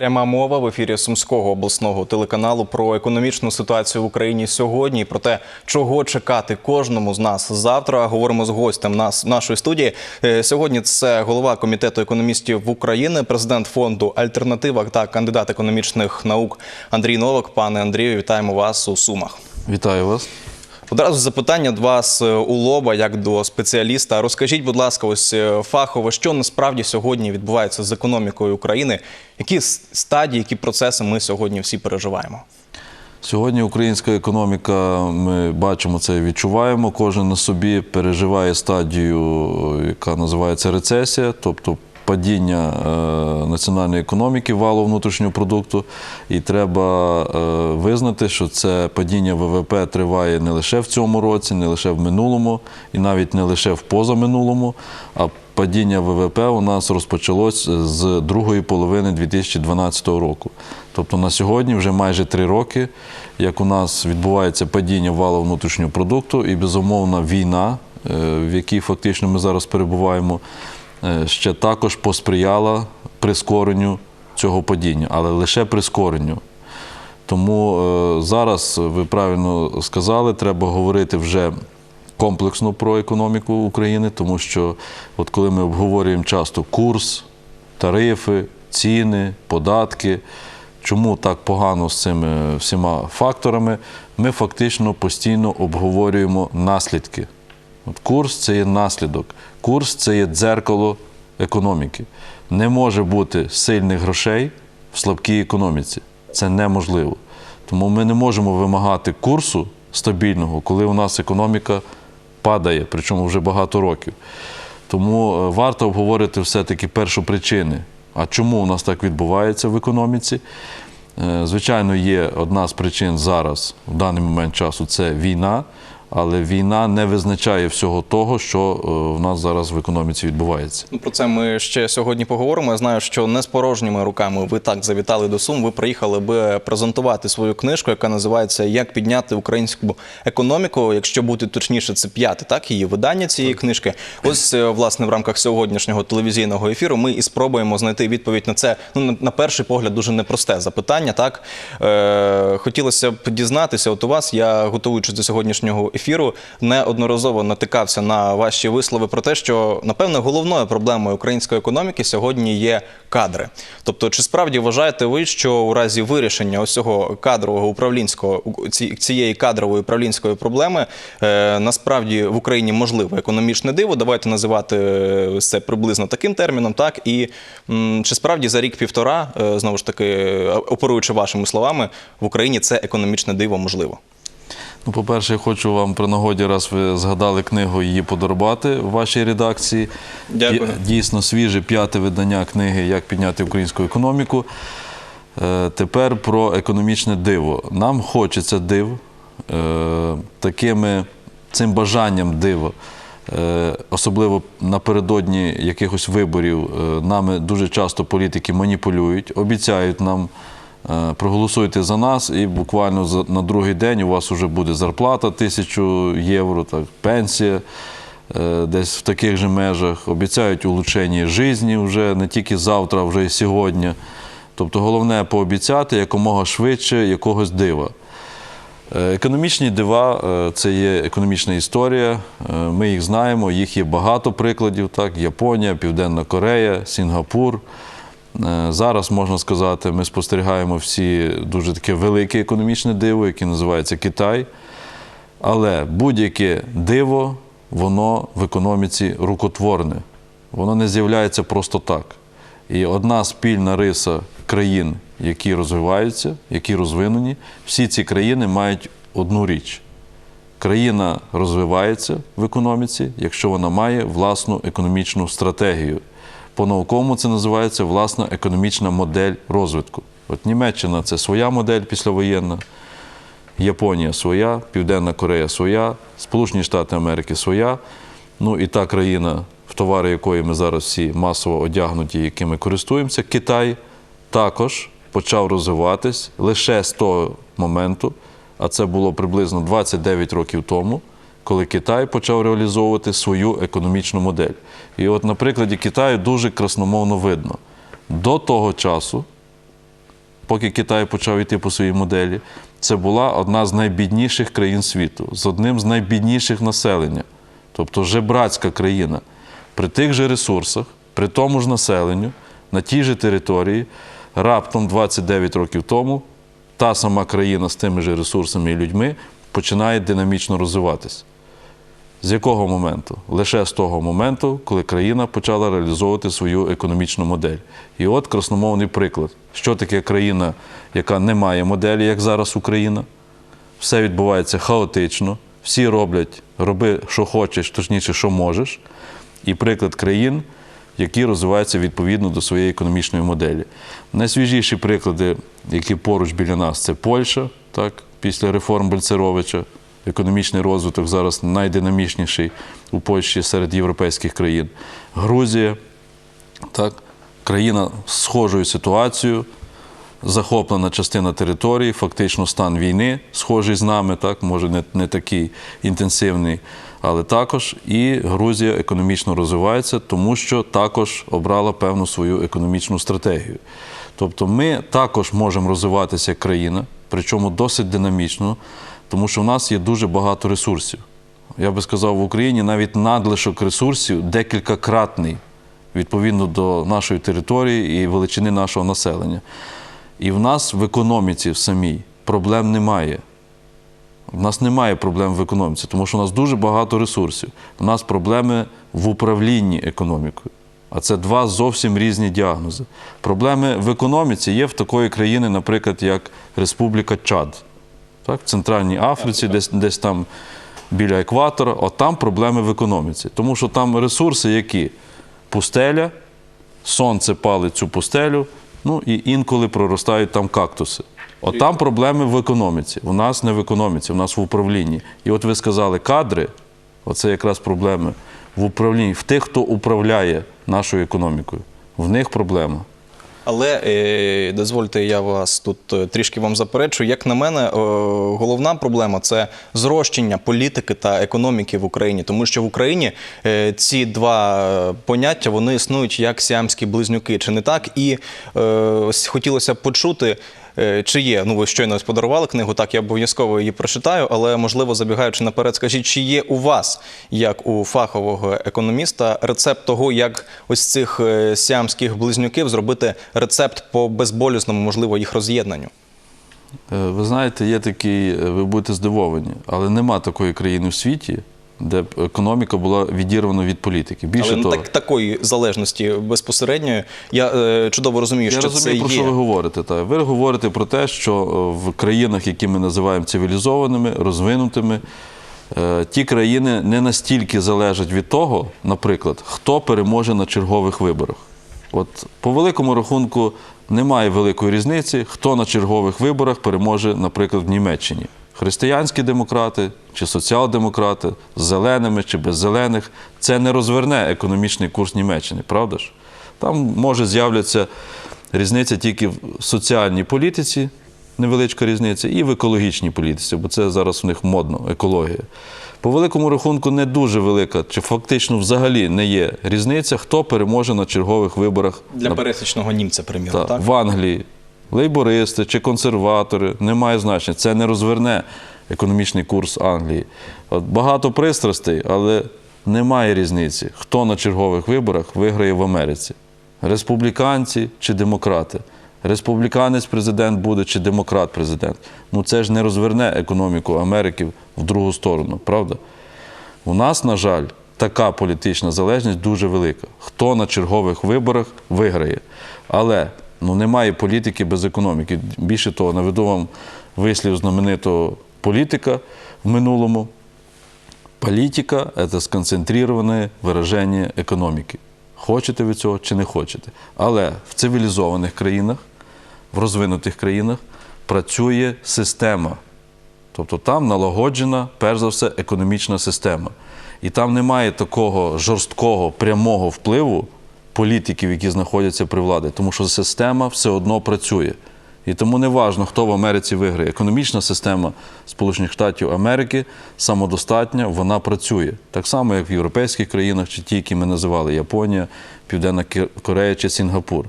Пряма мова в ефірі Сумського обласного телеканалу про економічну ситуацію в Україні сьогодні, і про те, чого чекати кожному з нас завтра. Говоримо з гостем нас нашої студії. Е, Сьогодні це голова комітету економістів України, президент фонду Альтернатива та кандидат економічних наук Андрій Новак. Пане Андрію, вітаємо вас у Сумах. Вітаю вас. Одразу запитання до вас е, у лоба, як до спеціаліста. Розкажіть, будь ласка, ось е, фахово, що насправді сьогодні відбувається з економікою України? Які стадії, які процеси ми сьогодні всі переживаємо? Сьогодні українська економіка, ми бачимо це і відчуваємо. Кожен на собі переживає стадію, яка називається рецесія, тобто падіння е, національної економіки, валу внутрішнього продукту. І треба е, визнати, що це падіння ВВП триває не лише в цьому році, не лише в минулому, і навіть не лише в позаминулому, а падіння ВВП у нас розпочалось з другої половини 2012 року. Тобто на сьогодні вже майже три роки, як у нас відбувається падіння валу внутрішнього продукту і безумовна війна, е, в якій фактично ми зараз перебуваємо, ще також посприяла прискоренню цього падіння, але лише прискоренню. Тому е, зараз ви правильно сказали, треба говорити вже комплексно про економіку України, тому що от коли ми обговорюємо часто курс, тарифи, ціни, податки, чому так погано з цими всіма факторами, ми фактично постійно обговорюємо наслідки. Курс це є наслідок, курс це є дзеркало економіки. Не може бути сильних грошей в слабкій економіці. Це неможливо. Тому ми не можемо вимагати курсу стабільного, коли у нас економіка падає, причому вже багато років. Тому е, варто обговорити все-таки першопричини. А чому у нас так відбувається в економіці? Е, Звичайно, є одна з причин зараз, в даний момент часу, це війна, але війна не визначає всього того, що е, в нас зараз в економіці відбувається. Ну, про це ми ще сьогодні поговоримо. Я знаю, що не з порожніми руками ви так завітали до Сум. Ви приїхали би презентувати свою книжку, яка називається Як підняти українську економіку. Якщо бути точніше, це п'яте, так її видання цієї книжки. Ось е, власне в рамках сьогоднішнього телевізійного ефіру ми і спробуємо знайти відповідь на це. Ну на- на перший погляд дуже непросте запитання. Так е, хотілося б дізнатися. От у вас я готуючись до сьогоднішнього ефіру, неодноразово натикався на ваші вислови про те, що напевне головною проблемою української економіки сьогодні є кадри. Тобто, чи справді вважаєте ви, що у разі вирішення ось цього кадрового управлінського цієї кадрової управлінської проблеми е, насправді в Україні можливо економічне диво? Давайте називати е, це приблизно таким терміном, так і чи справді за рік-півтора, е, знову ж таки, оперуючи вашими словами, в Україні це економічне диво можливо? Ну, по-перше, я хочу вам при нагоді, раз ви згадали книгу, її подарувати в вашій редакції. Дякую. Дійсно свіже п'яте видання книги Як підняти українську економіку. Е, Тепер про економічне диво. Нам хочеться див е, такими цим бажанням дива. Е, Особливо напередодні якихось виборів нами дуже часто політики маніпулюють, обіцяють нам проголосуйте за нас, і буквально на другий день у вас вже буде зарплата тисячу євро, так, пенсія е, десь в таких же межах. Обіцяють улучшення житті вже не тільки завтра, а вже і сьогодні. Тобто головне пообіцяти якомога швидше якогось дива. Е, Економічні дива е, це є економічна історія. Е, Ми їх знаємо, їх є багато прикладів. Так? Японія, Південна Корея, Сінгапур. Е, Зараз можна сказати, ми спостерігаємо всі дуже таке велике економічне диво, яке називається Китай. Але будь-яке диво, воно в економіці рукотворне. Воно не з'являється просто так. І одна спільна риса країн, які розвиваються, які розвинені, всі ці країни мають одну річ. Країна розвивається в економіці, якщо вона має власну економічну стратегію. По-науковому це називається власна економічна модель розвитку. От Німеччина це своя модель післявоєнна, Японія своя, Південна Корея своя, Сполучені Штати Америки своя. Ну і та країна, в товари якої ми зараз всі масово одягнуті, якими користуємося, Китай також почав розвиватись лише з того моменту, а це було приблизно 29 років тому, коли Китай почав реалізовувати свою економічну модель. І от на прикладі Китаю дуже красномовно видно. До того часу поки Китай почав йти по своїй моделі, це була одна з найбідніших країн світу, з одним з найбідніших населення, тобто жебрацька країна. При тих же ресурсах, при тому ж населенню, на тій же території, раптом 29 років тому та сама країна з тими ж ресурсами і людьми починає динамічно розвиватися. З якого моменту? Лише з того моменту, коли країна почала реалізовувати свою економічну модель. І от красномовний приклад, що таке країна, яка не має моделі, як зараз Україна. Все відбувається хаотично, всі роблять, роби, що хочеш, точніше, що можеш. І приклад країн, які розвиваються відповідно до своєї економічної моделі. Найсвіжіші приклади, які поруч біля нас, це Польща, так, після реформ Бельцеровича. Економічний розвиток зараз найдинамічніший у Польщі серед європейських країн. Грузія, так, країна з схожою ситуацією, захоплена частина території, фактично стан війни, схожий з нами, так, може не, не такий інтенсивний, але також і Грузія економічно розвивається, тому що також обрала певну свою економічну стратегію. Тобто ми також можемо розвиватися як країна, причому досить динамічно, тому що в нас є дуже багато ресурсів. Я би сказав, в Україні навіть надлишок ресурсів декількакратний відповідно до нашої території і величини нашого населення. І в нас в економіці в самій проблем немає. У нас немає проблем в економіці, тому що у нас дуже багато ресурсів. У нас проблеми в управлінні економікою. А це два зовсім різні діагнози. Проблеми в економіці є в такої країни, наприклад, як Республіка Чад. Так, в Центральній Африці, десь, десь там біля екватора, от там проблеми в економіці. Тому що там ресурси, які пустеля, сонце палить цю пустелю, ну і інколи проростають там кактуси. От там проблеми в економіці. У нас не в економіці, у нас в управлінні. І от ви сказали, кадри, оце якраз проблеми в управлінні, в тих, хто управляє нашою економікою. В них проблема. Але е, дозвольте, я вас тут е, трішки вам заперечу. Як на мене, е, головна проблема це зрощення політики та економіки в Україні, тому що в Україні ці два поняття вони існують як сіамські близнюки, чи не так? І хотілося б почути. Е, Чи є, ну ви щойно подарували книгу, так я обов'язково її прочитаю, але можливо забігаючи наперед, скажіть, чи є у вас, як у фахового економіста, рецепт того, як ось цих е, сіамських близнюків зробити рецепт по безболісному, можливо, їх роз'єднанню? Е, Ви знаєте, є такий, ви будете здивовані, але нема такої країни в світі, де б економіка була відірвана від політики. Більше Але того, так, такої залежності безпосередньої я е, чудово розумію, Я що розумію, це про є. що ви говорите. Та. Ви говорите про те, що е, в країнах, які ми називаємо цивілізованими, розвинутими, е, ті країни не настільки залежать від того, наприклад, хто переможе на чергових виборах. От по великому рахунку немає великої різниці, хто на чергових виборах переможе, наприклад, в Німеччині. Християнські демократи чи соціал-демократи з зеленими чи без зелених це не розверне економічний курс Німеччини, правда ж? Там може з'являться різниця тільки в соціальній політиці, невеличка різниця, і в екологічній політиці, бо це зараз в них модно, екологія. По великому рахунку не дуже велика, чи фактично взагалі не є різниця, хто переможе на чергових виборах Для пересічного німця, приміром, та, так? в Англії. Лейбористи чи консерватори, немає значення. Це не розверне економічний курс Англії. От багато пристрастей, але немає різниці, хто на чергових виборах виграє в Америці. Республіканці чи демократи. Республіканець президент буде чи демократ президент. Ну це ж не розверне економіку Америки в другу сторону, правда? У нас, на жаль, така політична залежність дуже велика. Хто на чергових виборах виграє. Але ну, немає політики без економіки. Більше того, наведу вам вислів знаменитого політика в минулому. Політика – це сконцентроване вираження економіки. Хочете ви цього чи не хочете. Але в цивілізованих країнах, в розвинутих країнах працює система. Тобто там налагоджена, перш за все, економічна система. І там немає такого жорсткого, прямого впливу політиків, які знаходяться при владі, тому що система все одно працює. І тому не важно, хто в Америці виграє. Економічна система Сполучених Штатів Америки самодостатня, вона працює. Так само, як в європейських країнах, чи ті, які ми називали Японія, Південна Корея чи Сінгапур.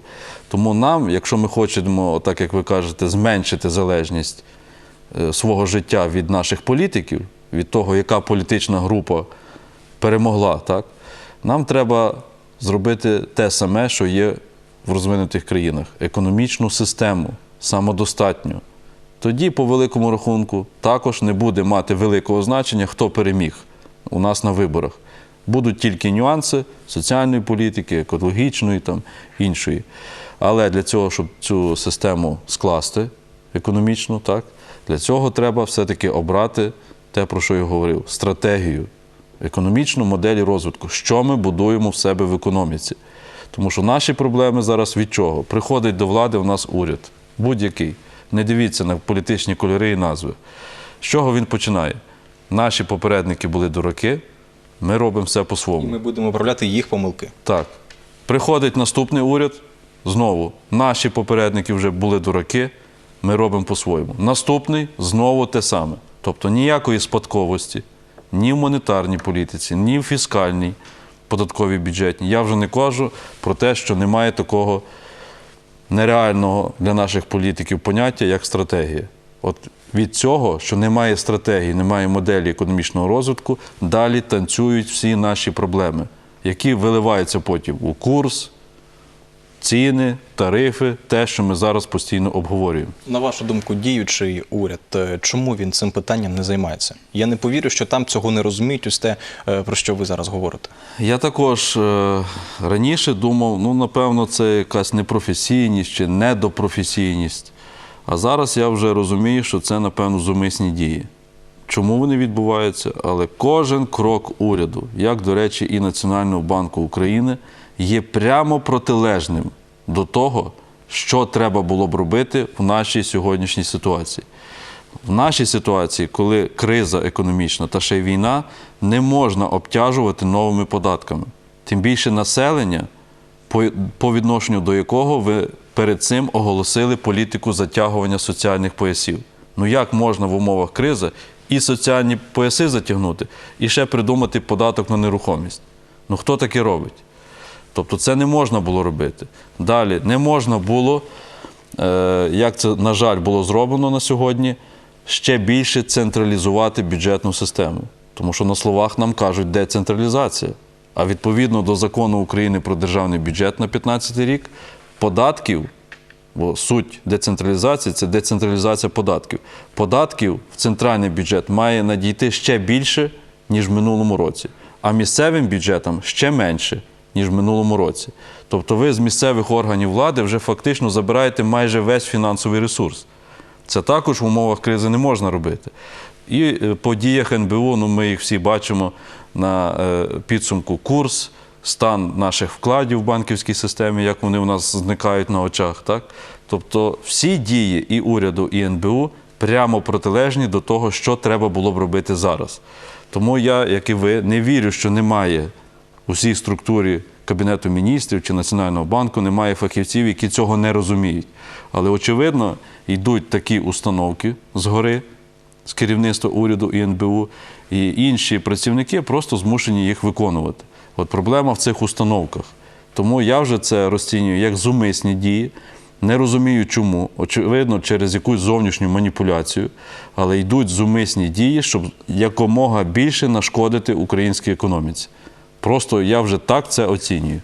Тому нам, якщо ми хочемо, так як ви кажете, зменшити залежність е, свого життя від наших політиків, від того, яка політична група перемогла, так? нам треба зробити те саме, що є в розвинутих країнах: економічну систему, самодостатню. Тоді, по великому рахунку, також не буде мати великого значення, хто переміг у нас на виборах. Будуть тільки нюанси соціальної політики, екологічної там іншої. Але для цього, щоб цю систему скласти економічно, так, для цього треба все-таки обрати те, про що я говорив, стратегію, економічну модель розвитку, що ми будуємо в себе в економіці. Тому що наші проблеми зараз від чого? Приходить до влади у нас уряд, будь-який. Не дивіться на політичні кольори і назви. З чого він починає? Наші попередники були дураки, ми робимо все по-своєму. ми будемо виправляти їх помилки. Так. Приходить наступний уряд, знову наші попередники вже були дураки, ми робимо по-своєму. Наступний знову те саме. Тобто ніякої спадковості ні в монетарній політиці, ні в фіскальній податковій бюджетній. Я вже не кажу про те, що немає такого нереального для наших політиків поняття, як стратегія. От від цього, що немає стратегії, немає моделі економічного розвитку, далі танцюють всі наші проблеми, які виливаються потім у курс, ціни, тарифи, те, що ми зараз постійно обговорюємо. На вашу думку, діючий уряд, е, чому він цим питанням не займається? Я не повірю, що там цього не розуміють, ось те, е, про що ви зараз говорите. Я також е, раніше думав, ну, напевно, це якась непрофесійність чи недопрофесійність. А зараз я вже розумію, що це, напевно, зумисні дії. Чому вони відбуваються? Але кожен крок уряду, як, до речі, і Національного банку України, є прямо протилежним до того, що треба було б робити в нашій сьогоднішній ситуації. В нашій ситуації, коли криза економічна та ще й війна, не можна обтяжувати новими податками. Тим більше населення, по, відношенню до якого ви перед цим оголосили політику затягування соціальних поясів. Ну як можна в умовах кризи і соціальні пояси затягнути, і ще придумати податок на нерухомість? Ну хто таке робить? Тобто це не можна було робити. Далі не можна було, е, як це, на жаль, було зроблено на сьогодні, ще більше централізувати бюджетну систему. Тому що на словах нам кажуть децентралізація. А відповідно до закону України про державний бюджет на 2015 рік, податків, бо суть децентралізації це децентралізація податків. Податків в центральний бюджет має надійти ще більше, ніж в минулому році, а місцевим бюджетам ще менше, ніж в минулому році. Тобто ви з місцевих органів влади вже фактично забираєте майже весь фінансовий ресурс. Це також в умовах кризи не можна робити. І е, по діях НБУ, ну ми їх всі бачимо на е, підсумку курс, стан наших вкладів в банківській системі, як вони у нас зникають на очах. Так? Тобто всі дії і уряду, і НБУ прямо протилежні до того, що треба було б робити зараз. Тому я, як і ви, не вірю, що немає у всій структурі Кабінету міністрів чи Національного банку немає фахівців, які цього не розуміють. Але, очевидно, йдуть такі установки згори, з керівництва уряду і НБУ, і інші працівники просто змушені їх виконувати. От проблема в цих установках. Тому я вже це розцінюю як зумисні дії. Не розумію, чому. Очевидно, через якусь зовнішню маніпуляцію, але йдуть зумисні дії, щоб якомога більше нашкодити українській економіці. Просто я вже так це оцінюю.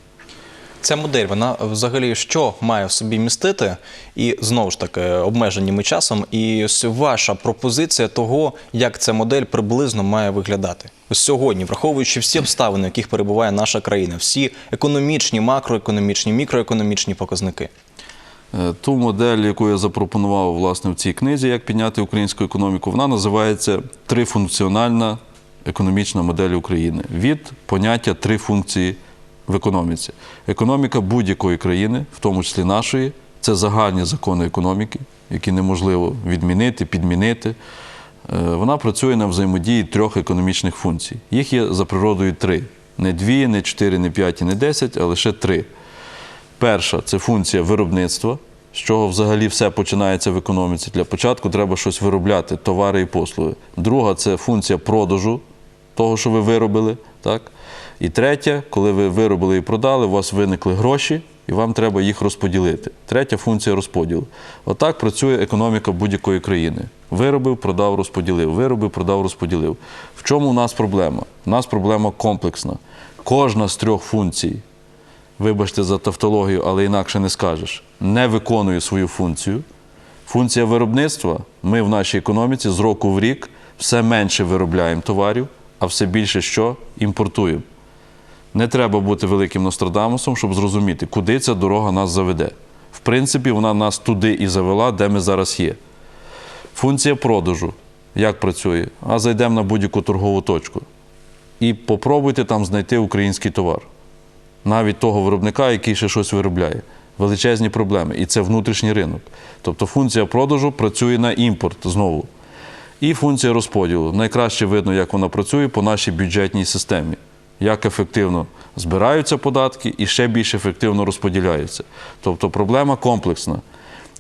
Ця модель, вона взагалі що має в собі містити, і знову ж таки обмежені ми часом. І ось ваша пропозиція того, як ця модель приблизно має виглядати. Ось сьогодні, враховуючи всі обставини, в яких перебуває наша країна, всі економічні, макроекономічні, мікроекономічні показники. Е, Ту модель, яку я запропонував власне в цій книзі, як підняти українську економіку, вона називається трифункціональна економічна модель України від поняття три функції в економіці. Економіка будь-якої країни, в тому числі нашої, це загальні закони економіки, які неможливо відмінити, підмінити. Е, Вона працює на взаємодії трьох економічних функцій. Їх є за природою три: не дві, не чотири, не п'ять і не десять, а лише три. Перша це функція виробництва, з чого взагалі все починається в економіці. Для початку треба щось виробляти, товари і послуги. Друга це функція продажу того, що ви виробили. Так? І третє, коли ви виробили і продали, у вас виникли гроші, і вам треба їх розподілити. Третя функція розподілу. Отак працює економіка будь-якої країни. Виробив, продав, розподілив, виробив, продав, розподілив. В чому у нас проблема? У нас проблема комплексна. Кожна з трьох функцій вибачте за тавтологію, але інакше не скажеш, не виконує свою функцію. Функція виробництва ми в нашій економіці з року в рік все менше виробляємо товарів, а все більше що імпортуємо. Не треба бути великим Нострадамусом, щоб зрозуміти, куди ця дорога нас заведе. В принципі, вона нас туди і завела, де ми зараз є. Функція продажу. Як працює? А зайдемо на будь-яку торгову точку. І попробуйте там знайти український товар навіть того виробника, який ще щось виробляє. Величезні проблеми. І це внутрішній ринок. Тобто функція продажу працює на імпорт знову. І функція розподілу. Найкраще видно, як вона працює по нашій бюджетній системі. Як ефективно збираються податки і ще більш ефективно розподіляються. Тобто проблема комплексна.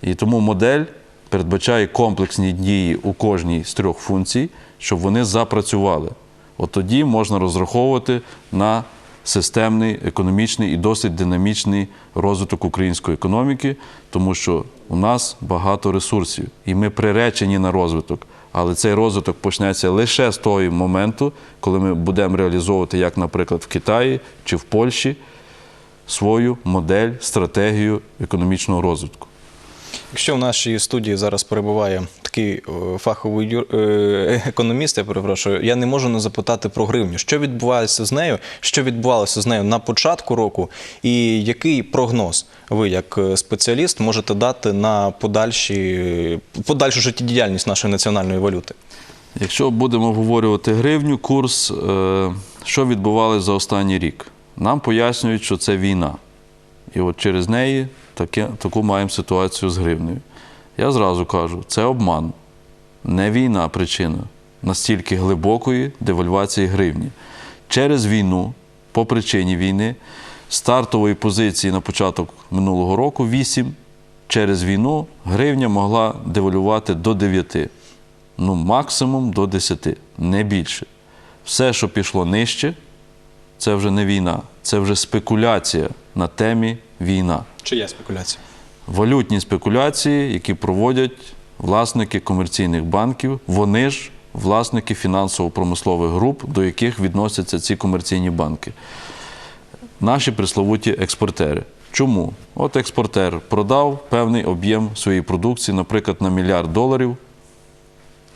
І тому модель передбачає комплексні дії у кожній з трьох функцій, щоб вони запрацювали. От тоді можна розраховувати на системний, економічний і досить динамічний розвиток української економіки, тому що у нас багато ресурсів, і ми приречені на розвиток. Але цей розвиток почнеться лише з того моменту, коли ми будемо реалізовувати, як, наприклад, в Китаї чи в Польщі, свою модель, стратегію економічного розвитку. Якщо в нашій студії зараз перебуває такий е, фаховий юр- е, економіст, я перепрошую, я не можу не запитати про гривню. Що відбувається з нею? Що відбувалося з нею на початку року, і який прогноз ви, як е, спеціаліст, можете дати на подальші, подальшу життєдіяльність нашої національної валюти? Якщо будемо обговорювати гривню, курс, що відбувалося за останній рік? Нам пояснюють, що це війна. І от через неї таке, таку маємо ситуацію з гривнею. Я зразу кажу, це обман, не війна причина настільки глибокої девальвації гривні. Через війну, по причині війни, стартової позиції на початок минулого року 8, через війну гривня могла девалювати до 9 ну, максимум до 10, не більше. Все, що пішло нижче, це вже не війна, це вже спекуляція на темі війна. Чи є спекуляція? Валютні спекуляції, які проводять власники комерційних банків, вони ж власники фінансово-промислових груп, до яких відносяться ці комерційні банки. Наші присловуті експортери. Чому? От експортер продав певний об'єм своєї продукції, наприклад, на мільярд доларів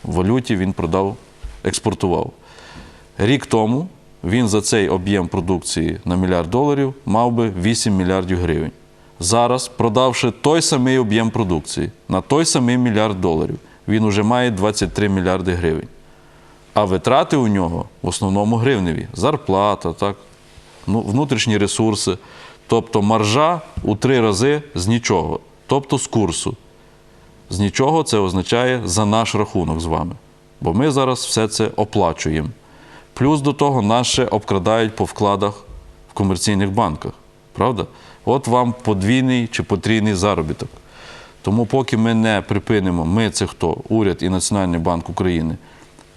в валюті він продав, експортував. Рік тому він за цей об'єм продукції на мільярд доларів мав би 8 мільярдів гривень. Зараз, продавши той самий об'єм продукції на той самий мільярд доларів, він уже має 23 мільярди гривень. А витрати у нього в основному гривневі. Зарплата, так, ну, внутрішні ресурси. Тобто маржа у три рази з нічого, тобто з курсу. З нічого це означає за наш рахунок з вами. Бо ми зараз все це оплачуємо. Плюс до того нас ще обкрадають по вкладах в комерційних банках. Правда? От вам подвійний чи потрійний заробіток. Тому, поки ми не припинимо, ми це хто? Уряд і Національний банк України,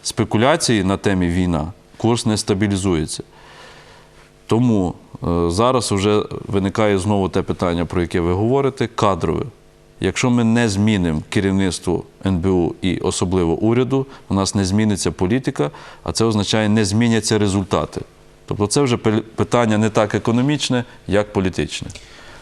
спекуляції на темі війна, курс не стабілізується. Тому е, зараз вже виникає знову те питання, про яке ви говорите, кадрове. Якщо ми не змінимо керівництво НБУ і особливо уряду, у нас не зміниться політика, а це означає, не зміняться результати. Тобто це вже пи- питання не так економічне, як політичне.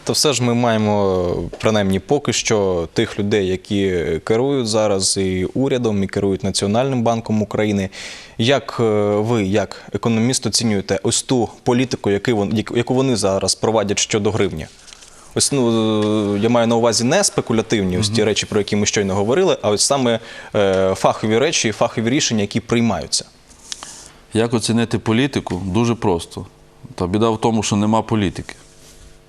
То все ж ми маємо, принаймні, поки що тих людей, які керують зараз і урядом, і керують Національним банком України. Як е, ви, як економіст, оцінюєте ось ту політику, яку вони зараз провадять щодо гривні? Ось ну я маю на увазі не спекулятивні ось ті речі, про які ми щойно говорили, а ось саме е, фахові речі, фахові рішення, які приймаються. Як оцінити політику? Дуже просто. Та біда в тому, що нема політики.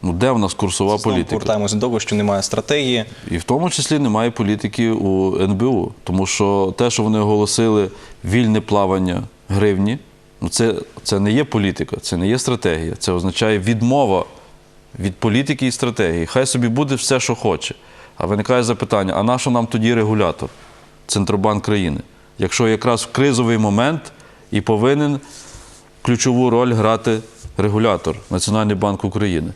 Ну, де в нас курсова Знову політика? повертаємося до того, що немає стратегії. І в тому числі немає політики у НБУ, тому що те, що вони оголосили вільне плавання гривні, ну це, це не є політика, це не є стратегія. Це означає відмова від політики і стратегії. Хай собі буде все, що хоче. А виникає запитання: а на що нам тоді регулятор, Центробанк країни? Якщо якраз в кризовий момент і повинен ключову роль грати регулятор Національний банк України.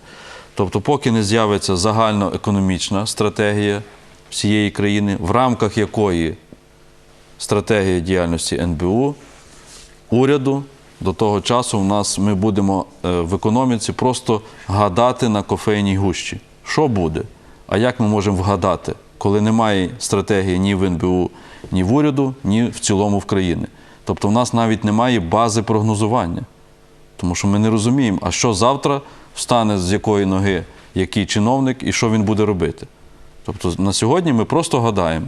Тобто, поки не з'явиться загальноекономічна стратегія всієї країни, в рамках якої стратегія діяльності НБУ, уряду, до того часу в нас ми будемо е, в економіці просто гадати на кофейній гущі. Що буде? А як ми можемо вгадати, коли немає стратегії ні в НБУ, ні в уряду, ні в цілому в країні? Тобто в нас навіть немає бази прогнозування. Тому що ми не розуміємо, а що завтра встане з якої ноги який чиновник і що він буде робити. Тобто на сьогодні ми просто гадаємо.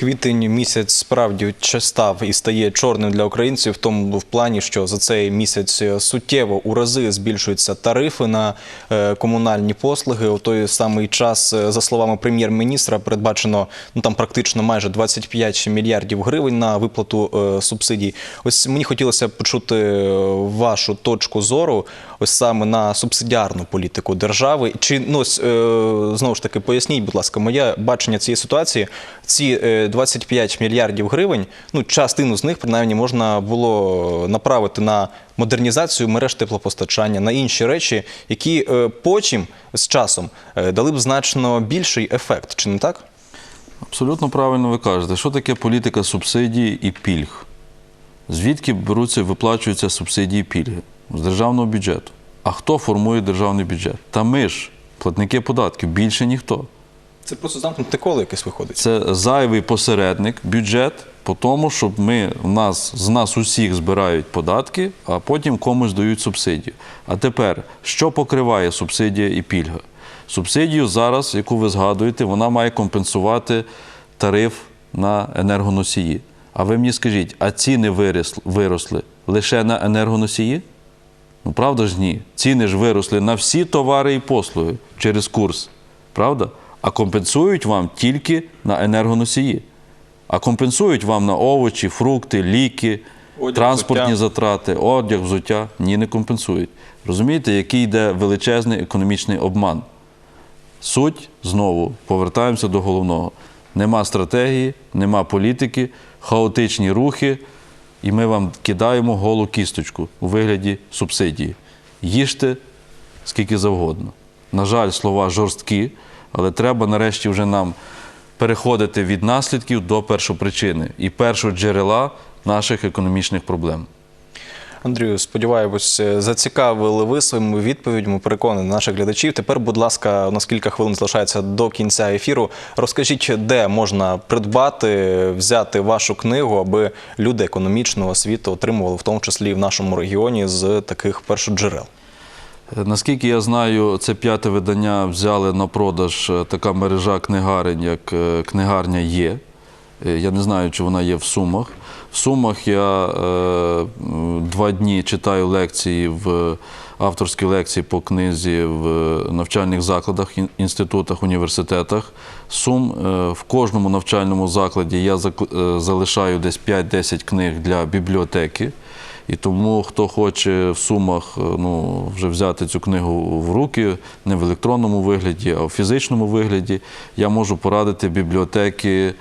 Квітень місяць справді став і стає чорним для українців в тому в плані, що за цей місяць суттєво у рази збільшуються тарифи на е, комунальні послуги. У той самий час, е, за словами прем'єр-міністра, передбачено ну там практично майже 25 мільярдів гривень на виплату е, субсидій. Ось мені хотілося почути е, вашу точку зору, ось саме на субсидіарну політику держави. Чи ну ось, е, знову ж таки поясніть, будь ласка, моє бачення цієї ситуації. Ці е, 25 мільярдів гривень, ну частину з них принаймні можна було направити на модернізацію мереж теплопостачання, на інші речі, які е, потім з часом е, дали б значно більший ефект, чи не так? Абсолютно правильно ви кажете, що таке політика субсидій і пільг? Звідки беруться, виплачуються субсидії і пільги? З державного бюджету. А хто формує державний бюджет? Та ми ж, платники податків, більше ніхто. Це просто замкнуте коло якесь виходить. Це зайвий посередник, бюджет, по тому, щоб ми, в нас, з нас усіх збирають податки, а потім комусь дають субсидію. А тепер, що покриває субсидія і пільга? Субсидію зараз, яку ви згадуєте, вона має компенсувати тариф на енергоносії. А ви мені скажіть, а ціни виросли, виросли лише на енергоносії? Ну, правда ж ні. Ціни ж виросли на всі товари і послуги через курс. Правда? А компенсують вам тільки на енергоносії. А компенсують вам на овочі, фрукти, ліки, Одяг, транспортні взуття. затрати, одяг, взуття. Ні, не компенсують. Розумієте, який йде величезний економічний обман? Суть знову повертаємося до головного. Нема стратегії, нема політики, хаотичні рухи, і ми вам кидаємо голу кісточку у вигляді субсидії. Їжте скільки завгодно. На жаль, слова жорсткі, але треба нарешті вже нам переходити від наслідків до першопричини і першого джерела наших економічних проблем. Андрію, сподіваємось, зацікавили ви своїми відповідьми, переконані наших глядачів. Тепер, будь ласка, у нас кілька хвилин залишається до кінця ефіру. Розкажіть, де можна придбати, взяти вашу книгу, аби люди економічного світу отримували, в тому числі і в нашому регіоні, з таких першоджерел. Наскільки я знаю, це п'яте видання взяли на продаж е, така мережа книгарень, як е, книгарня є. Е, Я не знаю, чи вона є в Сумах. В Сумах я е, два дні читаю лекції в авторські лекції по книзі в навчальних закладах, інститутах, університетах. Сум е, в кожному навчальному закладі я залишаю десь 5-10 книг для бібліотеки. І тому, хто хоче в сумах е, ну, вже взяти цю книгу в руки, не в електронному вигляді, а в фізичному вигляді, я можу порадити бібліотеки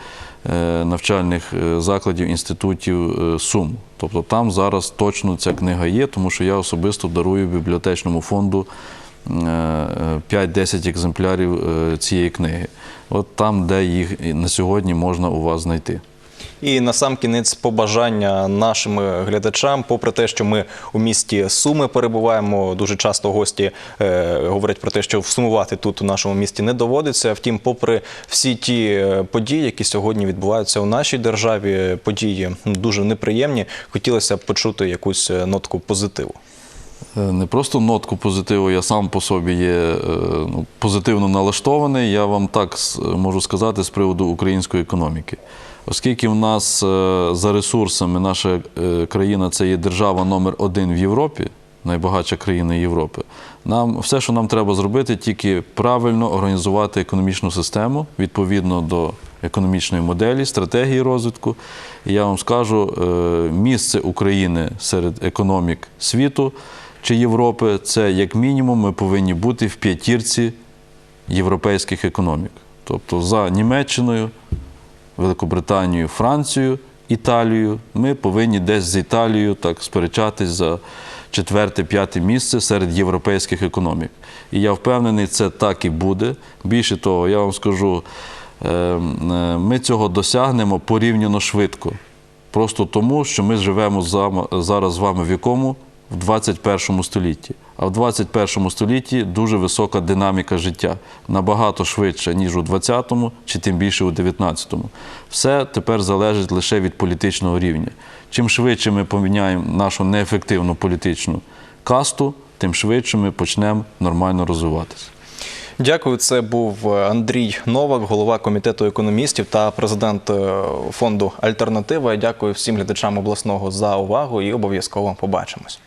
е, навчальних е, закладів, інститутів Сум. Тобто там зараз точно ця книга є, тому що я особисто дарую бібліотечному фонду е, е, 5-10 екземплярів цієї книги. От там, де їх на сьогодні можна у вас знайти. І на сам кінець побажання нашим глядачам, попри те, що ми у місті Суми перебуваємо, дуже часто гості е, говорять про те, що всумувати тут у нашому місті не доводиться. Втім, попри всі ті е, події, які сьогодні відбуваються у нашій державі, події дуже неприємні, хотілося б почути якусь е, нотку позитиву. Е, Не просто нотку позитиву, я сам по собі є ну, позитивно налаштований. Я вам так можу сказати з приводу української економіки. Оскільки в нас е, за ресурсами наша е, країна це є держава номер один в Європі, найбагатша країна Європи, нам все, що нам треба зробити, тільки правильно організувати економічну систему відповідно до економічної моделі, стратегії розвитку. І я вам скажу, е, місце України серед економік світу чи Європи це як мінімум ми повинні бути в п'ятірці європейських економік. Тобто за Німеччиною, Великобританією, Францією, Італією. Ми повинні десь з Італією так сперечатись за четверте-п'яте місце серед європейських економік. І я впевнений, це так і буде. Більше того, я вам скажу, е, е, ми цього досягнемо порівняно швидко. Просто тому, що ми живемо зараз з вами в якому? В 21 столітті. А в 21 столітті дуже висока динаміка життя, набагато швидше, ніж у 20-му, чи тим більше у 19-му. Все тепер залежить лише від політичного рівня. Чим швидше ми поміняємо нашу неефективну політичну касту, тим швидше ми почнемо нормально розвиватися. Дякую. Це був Андрій Новак, голова комітету економістів та президент е, фонду Альтернатива. Дякую всім глядачам обласного за увагу і обов'язково побачимось.